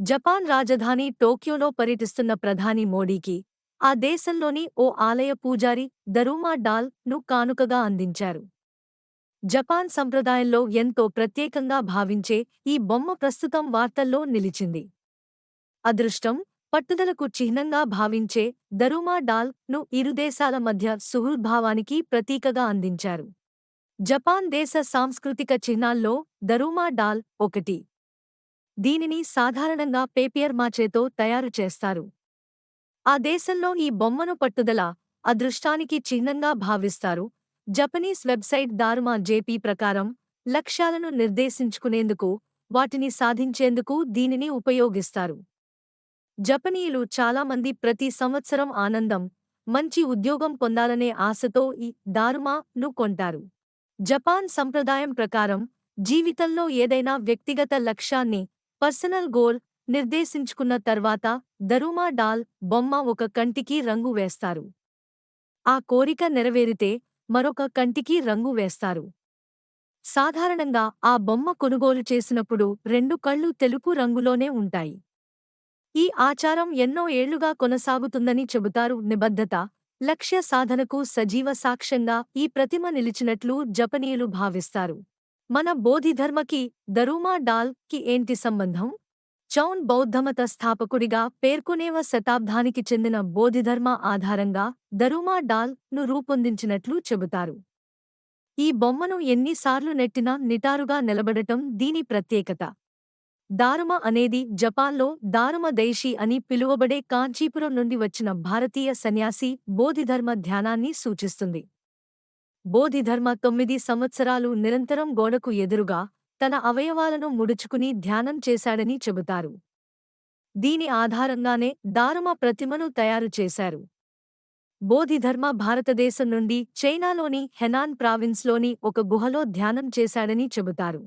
Japan రాజధాని టోక్యోలో పర్యటిస్తున్న ప్రధాని మోడీకి ఆ దేశంలోని ఓ ఆలయ పూజారి దరూమా డాల్ను కానుకగా అందించారు. జపాన్ సంప్రదాయంలో ఎంతో ప్రత్యేకంగా భావించే ఈ బొమ్మ ప్రస్తుతం వార్తల్లో నిలిచింది. అదృష్టం పట్టుదలకు చిహ్నంగా భావించే దరూమా డాల్ను ఇరుదేశాల మధ్య సుహృద్భావానికి ప్రతీకగా అందించారు. జపాన్ దేశ సాంస్కృతిక చిహ్నాల్లో దరూమా డాల్ ఒకటి. దీనిని సాధారణంగా పేపియర్ మాచేతో తయారు చేస్తారు. ఆ దేశంలో ఈ బొమ్మను పట్టుదల అదృష్టానికి చిహ్నంగా భావిస్తారు. జపనీస్ వెబ్సైట్ దారుమా జేపీ ప్రకారం లక్ష్యాలను నిర్దేశించుకునేందుకు వాటిని సాధించేందుకు దీనిని ఉపయోగిస్తారు. జపనీయులు చాలామంది ప్రతి సంవత్సరం ఆనందం మంచి ఉద్యోగం పొందాలనే ఆశతో ఈ దారుమా ను కొంటారు. జపాన్ సంప్రదాయం ప్రకారం జీవితంలో ఏదైనా వ్యక్తిగత లక్ష్యాన్ని పర్సనల్ గోల్ నిర్దేశించుకున్న తర్వాత దరుమా డాల్ బొమ్మ ఒక కంటికి రంగు వేస్తారు. ఆ కోరిక నెరవేరితే మరొక కంటికి రంగు వేస్తారు. సాధారణంగా ఆ బొమ్మ కొనుగోలు చేసినప్పుడు రెండు కళ్ళు తెలుపు రంగులోనే ఉంటాయి. ఈ ఆచారం ఎన్నో ఏళ్ళుగా కొనసాగుతుందని చెబుతారు నిబద్ధత లక్ష్య సాధనకు సజీవ సాక్ష్యంగా ఈ ప్రతిమ నిలిచినట్లు జపనీయులు భావిస్తారు. మన బోధిధర్మకి దరూమా డాల్కి ఏంటి సంబంధం? చౌన్ బౌద్ధమత స్థాపకుడిగా పేర్కొనేవ శతాబ్దానికి చెందిన బోధిధర్మ ఆధారంగా దరూమా డాల్ను రూపొందించినట్లు చెబుతారు. ఈ బొమ్మను ఎన్నిసార్లు నెట్టినా నిటారుగా నిలబడటం దీని ప్రత్యేకత. దారుమ అనేది జపాన్లో దారుమ దైషి అని పిలువబడే కాంచీపురం నుండి వచ్చిన భారతీయ సన్యాసి బోధిధర్మ ధ్యానాన్ని సూచిస్తుంది. బోధిధర్మ తొమ్మిది సంవత్సరాలు నిరంతరం గోడకు ఎదురుగా తన అవయవాలను ముడుచుకుని ధ్యానం చేశాడని చెబుతారు. దీని ఆధారంగానే దారుమ ప్రతిమను తయారు చేశారు. బోధిధర్మ భారతదేశం నుండి చైనాలోని హెనాన్ ప్రావిన్స్లోని ఒక గుహలో ధ్యానం చేశాడని చెబుతారు.